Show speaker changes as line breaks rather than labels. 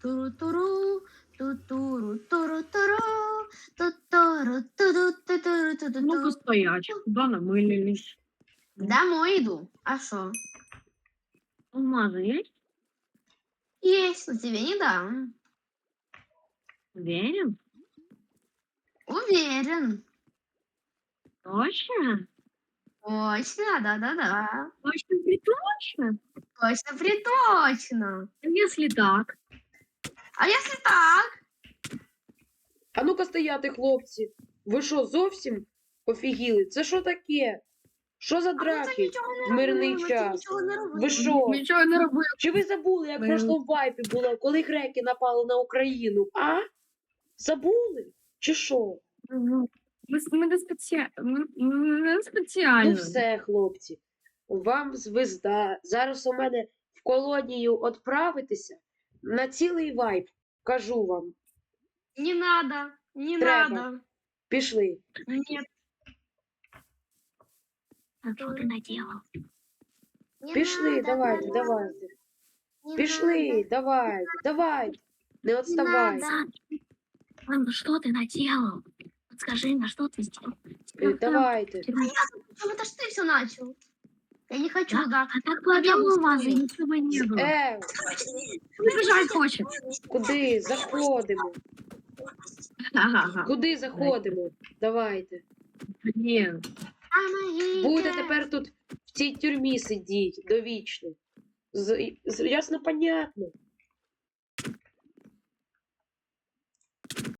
Туру-туру, ту-туру, туру-туру, ту-туру, туру-ту-туру,
Ну-ка
ту-ту-ту.
стоять, куда намылились?
Домой иду. А что?
Алмазы есть?
Есть, но тебе не дам.
Верим?
Уверен.
Точно?
Точно, да-да-да.
Точно приточно?
Точно, приточно.
Если так,
А если так?
А ну-ка стояти, хлопці. Ви що, зовсім офігіли? Це що таке? Що за драки? в мирний
робили,
час.
робили.
Ви що?
нічого не робив.
Чи ви забули, як в прошлому вайпі було, коли греки напали на Україну? А? Забули? Чи що?
Ну, Ми, ми не спеціально. Ми, ми не спеціально.
Ну все, хлопці. Вам звезда. Зараз у мене в колонію відправитися на цілий вайп. Кажу вам.
Не надо, не
Треба.
надо.
Пішли.
Нет,
А що ти наделав?
не
Пішли,
надо,
давайте,
не
давайте.
не
Пішли,
надо.
давайте, давайте. Не відставай.
надо.
Сан, ну что ты наделал? Подскажи, на что ты сделал?
Е, Давайте.
Почему это ж ты все начал? Я не хочу
туда. Так
кладемо
вази, ничего не было.
Е,
ну, Вибіжать хоче.
куди? Заходимо.
Ага.
Куди заходимо? Давайте.
Ні.
Буде тепер тут в цій тюрмі сидіти довічно. З, з, ясно, понятно.